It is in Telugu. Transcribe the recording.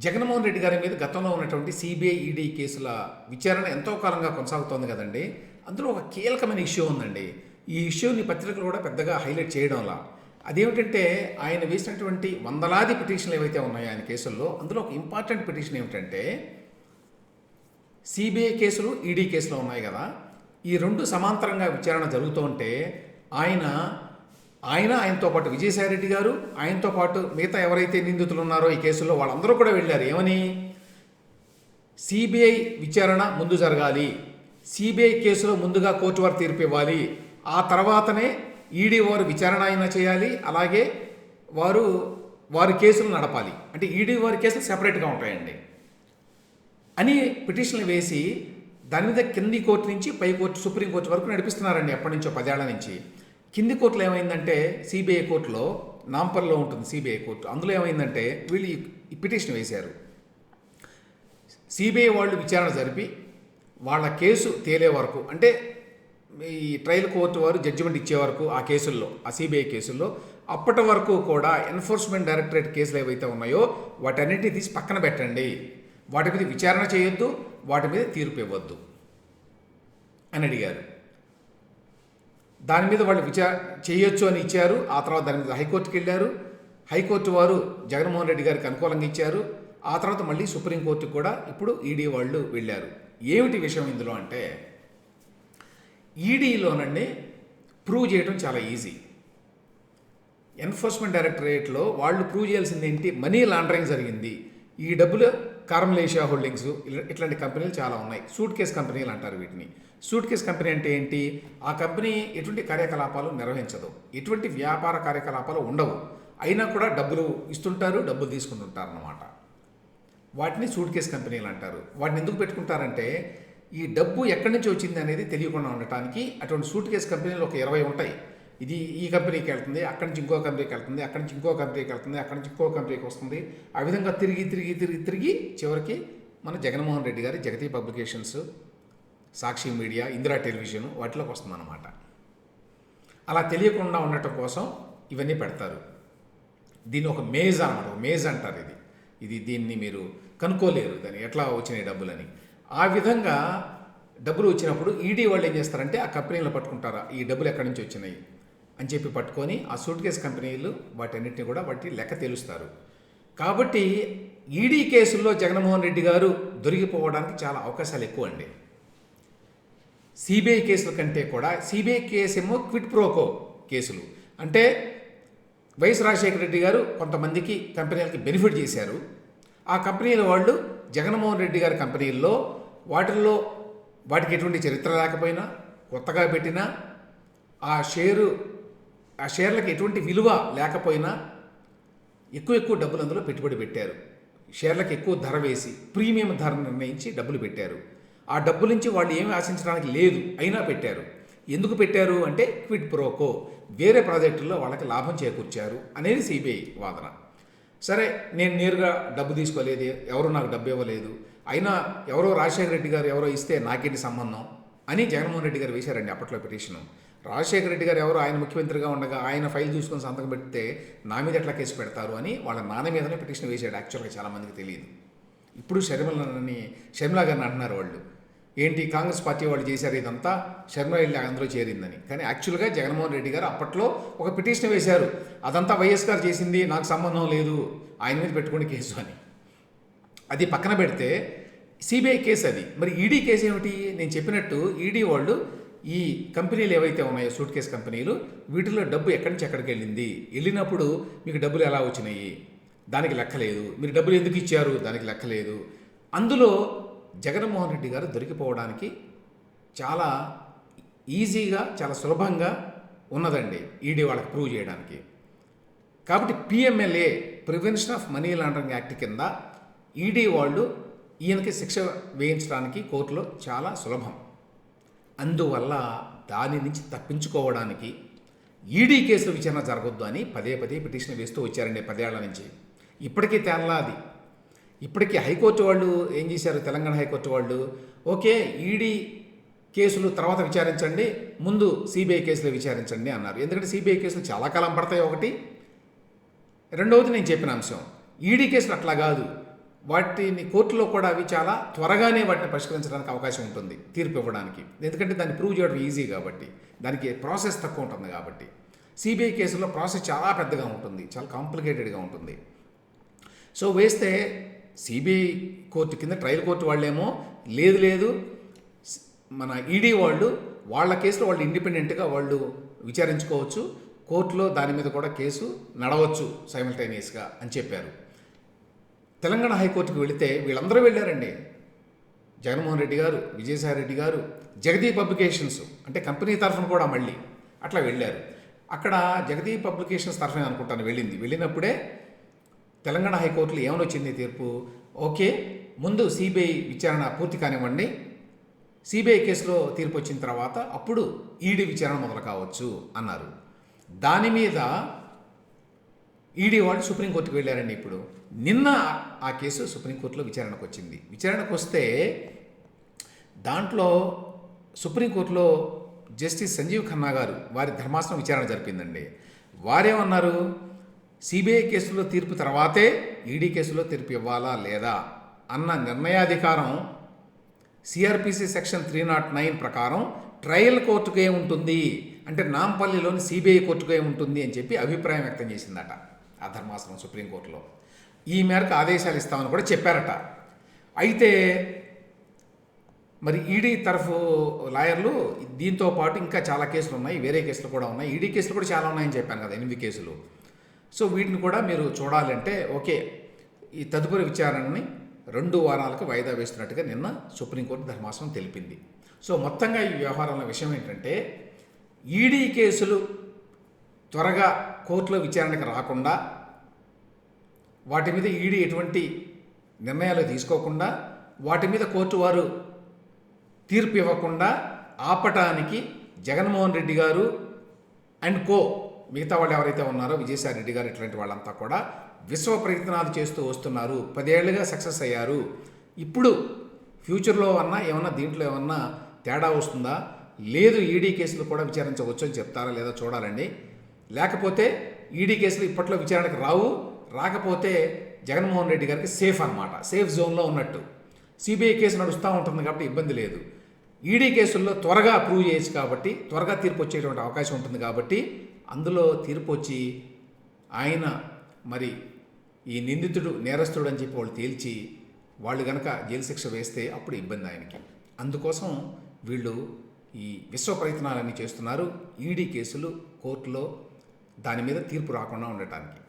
జగన్మోహన్ రెడ్డి గారి మీద గతంలో ఉన్నటువంటి సిబిఐ ఈడీ కేసుల విచారణ ఎంతో కాలంగా కొనసాగుతోంది కదండి. అందులో ఒక కీలకమైన ఇష్యూ ఉందండి. ఈ ఇష్యూని పత్రికలు కూడా పెద్దగా హైలైట్ చేయడంలా అదేమిటంటే ఆయన వేసినటువంటి వందలాది పిటిషన్లు ఏవైతే ఉన్నాయో ఆయన కేసుల్లో అందులో ఒక ఇంపార్టెంట్ పిటిషన్ ఏమిటంటే సిబిఐ కేసులు ఈడీ కేసులు ఉన్నాయి కదా. ఈ రెండు సమాంతరంగా విచారణ జరుగుతూ ఉంటే ఆయన ఆయన ఆయనతో పాటు విజయసాయిరెడ్డి గారు ఆయనతో పాటు మిగతా ఎవరైతే నిందితులు ఉన్నారో ఈ కేసులో వాళ్ళందరూ కూడా వెళ్ళారు. ఏమని? సిబిఐ విచారణ ముందు జరగాలి. సిబిఐ కేసులో ముందుగా కోర్టు వారు తీర్పు ఇవ్వాలి. ఆ తర్వాతనే ఈడీ వారు విచారణ అయినా చేయాలి. అలాగే వారు వారి కేసులు నడపాలి. అంటే ఈడీ వారి కేసులు సెపరేట్గా ఉంటాయండి. అని పిటిషన్లు వేసి దాని మీద కింది కోర్టు నుంచి పై కోర్టు సుప్రీంకోర్టు వరకు నడిపిస్తున్నారండి ఎప్పటి నుంచో పదేళ్ళ నుంచి. కింది కోర్టులో ఏమైందంటే సిబిఐ కోర్టులో నాంపర్లో ఉంటుంది సిబిఐ కోర్టు. అందులో ఏమైందంటే వీళ్ళు ఈ- పిటిషన్ వేశారు. సిబిఐ వాళ్ళు విచారణ జరిపి వాళ్ళ కేసు తేలే వరకు అంటే ఈ ట్రయల్ కోర్టు వారు జడ్జిమెంట్ ఇచ్చే వరకు ఆ కేసుల్లో ఆ సిబిఐ కేసుల్లో అప్పటి వరకు కూడా ఎన్ఫోర్స్మెంట్ డైరెక్టరేట్ కేసులు ఏవైతే ఉన్నాయో వాటన్నిటిని తీసి పక్కన పెట్టండి. వాటి మీద విచారణ చేయొద్దు వాటి మీద తీర్పు ఇవ్వద్దు అని అడిగారు. దాని మీద వాళ్ళు విచార చేయొచ్చు అని ఇచ్చారు. ఆ తర్వాత దాని మీద హైకోర్టుకి వెళ్ళారు. హైకోర్టు వారు జగన్మోహన్ రెడ్డి గారికి అనుకూలంగా ఇచ్చారు. ఆ తర్వాత మళ్ళీ సుప్రీంకోర్టుకు కూడా ఇప్పుడు ఈడీ వాళ్ళు వెళ్ళారు. ఏమిటి విషయం ఇందులో అంటే ఈడీలోనండి ప్రూవ్ చేయడం చాలా ఈజీ. ఎన్ఫోర్స్మెంట్ డైరెక్టరేట్లో వాళ్ళు ప్రూవ్ చేయాల్సింది ఏంటి? మనీ లాండరింగ్ జరిగింది. ఈ డబ్బులు కార్మలేషియా హోల్డింగ్స్ ఇలా- ఇట్లాంటి కంపెనీలు చాలా ఉన్నాయి. సూట్ కేస్ కంపెనీలు అంటారు వీటిని. సూట్ కేస్ కంపెనీ అంటే ఏంటి? ఆ కంపెనీ ఎటువంటి కార్యకలాపాలు నిర్వహించదు. ఎటువంటి వ్యాపార కార్యకలాపాలు ఉండవు. అయినా కూడా డబ్బులు ఇస్తుంటారు డబ్బులు తీసుకుంటుంటారు అన్నమాట వాటిని సూట్ కేస్ కంపెనీలు అంటారు. వాటిని ఎందుకు పెట్టుకుంటారంటే ఈ డబ్బు ఎక్కడి నుంచి వచ్చింది అనేది తెలియకుండా ఉండటానికి అటువంటి సూట్ కేస్ కంపెనీలు ఒక ఇరవై ఉంటాయి. ఇది ఈ కంపెనీకి వెళ్తుంది అక్కడి నుంచి ఇంకో కంపెనీకి వెళ్తుంది అక్కడి నుంచి ఇంకో కంపెనీకి వెళ్తుంది అక్కడి నుంచి ఇంకో కంపెనీకి వస్తుంది. ఆ విధంగా తిరిగి తిరిగి తిరిగి తిరిగి చివరికి మన Jaganmohan Reddy garu Jagati publications Sakshi media Indira television వాటిలోకి వస్తుందన్నమాట. అలా తెలియకుండా ఉండటం కోసం ఇవన్నీ పెడతారు. దీన్ని ఒక మేజ్ అనమాట ఒక మేజ్ అంటారు ఇది. ఇది దీన్ని మీరు కనుక్కోలేరు దాన్ని ఎట్లా వచ్చినాయి డబ్బులని. ఆ విధంగా డబ్బులు వచ్చినప్పుడు ఈడీ వాళ్ళు ఏం చేస్తారంటే ఆ కంపెనీలు పట్టుకుంటారా? ఈ డబ్బులు ఎక్కడి నుంచి వచ్చినాయి? అని చెప్పి పట్టుకొని ఆ సూట్ కేస్ కంపెనీలు వాటన్నిటిని కూడా వాటి లెక్క తెలుస్తారు. కాబట్టి ఈడీ కేసుల్లో జగన్మోహన్ రెడ్డి గారు దొరికిపోవడానికి చాలా అవకాశాలు ఎక్కువ అండి సిబిఐ కేసుల కంటే కూడా సిబిఐ కేసు ఏమో క్విట్ ప్రోకో కేసులు. అంటే వైఎస్ రాజశేఖర రెడ్డి గారు కొంతమందికి కంపెనీలకి బెనిఫిట్ చేశారు. ఆ కంపెనీల వాళ్ళు జగన్మోహన్ రెడ్డి గారి కంపెనీల్లో వాటిల్లో వాటికి ఎటువంటి చరిత్ర లేకపోయినా కొత్తగా పెట్టినా ఆ షేరు ఆ షేర్లకు ఎటువంటి విలువ లేకపోయినా ఎక్కువ ఎక్కువ డబ్బులు అందులో పెట్టుబడి పెట్టారు. షేర్లకు ఎక్కువ ధర వేసి ప్రీమియం ధర నిర్ణయించి డబ్బులు పెట్టారు. ఆ డబ్బు నుంచి వాళ్ళు ఏమి ఆశించడానికి లేదు అయినా పెట్టారు. ఎందుకు పెట్టారు అంటే క్విడ్ ప్రోకో వేరే ప్రాజెక్టుల్లో వాళ్ళకి లాభం చేకూర్చారు అనేది సిబిఐ వాదన. సరే నేను నేరుగా డబ్బు తీసుకోలేదు ఎవరు నాకు డబ్బు ఇవ్వలేదు అయినా ఎవరో రాజశేఖర రెడ్డి గారు ఎవరో ఇస్తే నాకేంటి సంబంధం అని జగన్మోహన్ రెడ్డి గారు వేశారండి అప్పట్లో పిటిషన్. రాజశేఖర రెడ్డి గారు ఎవరు ఆయన ముఖ్యమంత్రిగా ఉండగా ఆయన ఫైల్ చూసుకొని సంతకం పెడితే నా మీద ఎట్లా కేసు పెడతారు అని వాళ్ళ నాన్న మీదనే పిటిషన్ వేశాడు. యాక్చువల్గా చాలామందికి తెలియదు. ఇప్పుడు షర్మిలని షర్మిలా గారిని అంటున్నారు వాళ్ళు. ఏంటి కాంగ్రెస్ పార్టీ వాళ్ళు చేశారు ఇదంతా? శర్మ వెళ్ళి అందులో చేరిందని. కానీ యాక్చువల్గా జగన్మోహన్ రెడ్డి గారు అప్పట్లో ఒక పిటిషన్ వేశారు. అదంతా వైఎస్ గారు చేసింది నాకు సంబంధం లేదు ఆయన మీద పెట్టుకుని కేసు అని. అది పక్కన పెడితే సిబిఐ కేసు అది. మరి ఈడీ కేసు ఏమిటి? నేను చెప్పినట్టు ఈడీ వాళ్ళు ఈ కంపెనీలు ఏవైతే ఉన్నాయో సూట్ కేస్ కంపెనీలు వీటిలో డబ్బు ఎక్కడి నుంచి ఎక్కడికి వెళ్ళింది? వెళ్ళినప్పుడు మీకు డబ్బులు ఎలా వచ్చినాయి? దానికి లెక్కలేదు మీరు డబ్బులు ఎందుకు ఇచ్చారు? దానికి లెక్కలేదు అందులో జగన్మోహన్ రెడ్డి గారు దొరికిపోవడానికి చాలా ఈజీగా చాలా సులభంగా ఉన్నదండి ఈడీ వాళ్ళకి ప్రూవ్ చేయడానికి. కాబట్టి PMLA prevention of money laundering act కింద ఈడీ వాళ్ళు ఈయనకి శిక్ష వేయించడానికి కోర్టులో చాలా సులభం. అందువల్ల దాని నుంచి తప్పించుకోవడానికి ఈడీ కేసుల విచారణ జరగొద్దు అని పదే పదే పిటిషన్ వేస్తూ వచ్చారండి పదేళ్ళ నుంచి. ఇప్పటికీ తేనలా అది. ఇప్పటికీ హైకోర్టు వాళ్ళు ఏం చేశారు? తెలంగాణ హైకోర్టు వాళ్ళు ఓకే ఈడీ కేసులు తర్వాత విచారించండి ముందు సిబిఐ కేసులు విచారించండి అన్నారు. ఎందుకంటే సిబిఐ కేసులు చాలా కాలం పడతాయి ఒకటి. రెండవది నేను చెప్పిన అంశం. ఈడీ కేసులు అట్లా కాదు. వాటిని కోర్టులో కూడా అవి చాలా త్వరగానే వాటిని పరిష్కరించడానికి అవకాశం ఉంటుంది తీర్పు ఇవ్వడానికి. ఎందుకంటే దాన్ని ప్రూవ్ చేయడం ఈజీ కాబట్టి దానికి ప్రాసెస్ తక్కువ ఉంటుంది కాబట్టి. సిబిఐ కేసులో ప్రాసెస్ చాలా పెద్దగా ఉంటుంది చాలా కాంప్లికేటెడ్గా ఉంటుంది. సో వేస్తే సిబిఐ కోర్టు కింద ట్రయల్ కోర్టు వాళ్ళేమో లేదు లేదు మన ఈడీ వాళ్ళు వాళ్ళ కేసులో వాళ్ళు ఇండిపెండెంట్గా వాళ్ళు విచారించుకోవచ్చు కోర్టులో దాని మీద కూడా కేసు నడవచ్చు సైమల్టేనియస్గా అని చెప్పారు. తెలంగాణ హైకోర్టుకు వెళితే వీళ్ళందరూ వెళ్ళారండి. జగన్మోహన్ రెడ్డి గారు విజయసాయి రెడ్డి గారు జగదీ పబ్లికేషన్స్ అంటే కంపెనీ తరఫున కూడా మళ్ళీ అట్లా వెళ్ళారు. అక్కడ జగదీ పబ్లికేషన్స్ తరఫున అనుకుంటాను వెళ్ళింది. వెళ్ళినప్పుడే తెలంగాణ హైకోర్టులో ఏమని వచ్చింది తీర్పు? ఓకే ముందు సిబిఐ విచారణ పూర్తి కానివ్వండి. సిబిఐ కేసులో తీర్పు వచ్చిన తర్వాత అప్పుడు ఈడీ విచారణ మొదలు కావచ్చు అన్నారు. దాని మీద ఈడీ వాళ్ళు సుప్రీంకోర్టుకు వెళ్ళారండి ఇప్పుడు. నిన్న ఆ కేసు సుప్రీంకోర్టులో విచారణకు వచ్చింది. విచారణకు వస్తే దాంట్లో సుప్రీంకోర్టులో జస్టిస్ సంజీవ్ ఖన్నా గారు వారి ధర్మాసనం విచారణ జరిపిందండి. వారేమన్నారు? సిబిఐ కేసులో తీర్పు తర్వాతే ఈడీ కేసులో తీర్పు ఇవ్వాలా లేదా అన్న నిర్ణయాధికారం CRPC section three nought nine ప్రకారం ట్రయల్ కోర్టుకే ఉంటుంది. అంటే నాంపల్లిలోని సిబిఐ కోర్టుకే ఉంటుంది అని చెప్పి అభిప్రాయం వ్యక్తం చేసిందట. ఆ ధర్మాసనం సుప్రీంకోర్టులో. ఈ మేరకు ఆదేశాలు ఇస్తామని కూడా చెప్పారట. అయితే మరి ఈడీ తరఫు లాయర్లు దీంతో పాటు ఇంకా చాలా కేసులు ఉన్నాయి. వేరే కేసులు కూడా ఉన్నాయి. ఈడీ కేసులు కూడా చాలా ఉన్నాయని చెప్పాను కదా ఎనిమిది కేసులు. సో వీటిని కూడా మీరు చూడాలంటే ఓకే ఈ తదుపరి విచారణని రెండు వారాలకు వాయిదా వేస్తున్నట్టుగా నిన్న సుప్రీంకోర్టు ధర్మాసనం తెలిపింది. సో మొత్తంగా ఈ వ్యవహారంలో విషయం ఏంటంటే ఈడీ కేసులు త్వరగా కోర్టులో విచారణకు రాకుండా వాటి మీద ఈడీ ఎటువంటి నిర్ణయాలు తీసుకోకుండా వాటి మీద కోర్టు వారు తీర్పు ఇవ్వకుండా ఆపటానికి జగన్మోహన్ రెడ్డి గారు అండ్ కో మిగతా వాళ్ళు ఎవరైతే ఉన్నారో విజయసాయి రెడ్డి గారు ఇట్లాంటి వాళ్ళంతా కూడా విశ్వ ప్రయత్నాలు చేస్తూ వస్తున్నారు. పదేళ్ళుగా సక్సెస్ అయ్యారు. ఇప్పుడు ఫ్యూచర్లో అన్నా ఏమన్నా దీంట్లో ఏమన్నా తేడా వస్తుందా? లేదు ఈడీ కేసులు కూడా విచారించవచ్చు అని చెప్తారా లేదా చూడాలండి. లేకపోతే ఈడీ కేసులు ఇప్పట్లో విచారణకు రావు. రాకపోతే జగన్మోహన్ రెడ్డి గారికి సేఫ్ అనమాట సేఫ్ జోన్లో ఉన్నట్టు. సిబిఐ కేసు నడుస్తూ ఉంటుంది కాబట్టి ఇబ్బంది లేదు. ఈడీ కేసుల్లో త్వరగా ప్రూవ్ చేయొచ్చు కాబట్టి త్వరగా తీర్పు వచ్చేటువంటి అవకాశం ఉంటుంది కాబట్టి అందులో తీర్పు వచ్చి ఆయన మరి ఈ నిందితుడు నేరస్తుడు అని చెప్పి వాళ్ళు తేల్చి వాళ్ళు కనుక జైలు శిక్ష వేస్తే అప్పుడు ఇబ్బంది ఆయనకి. అందుకోసం వీళ్ళు ఈ విశ్వ ప్రయత్నాలన్నీ చేస్తున్నారు. ఈడీ కేసులు కోర్టులో దాని మీద తీర్పు రాకుండా ఉండటానికి.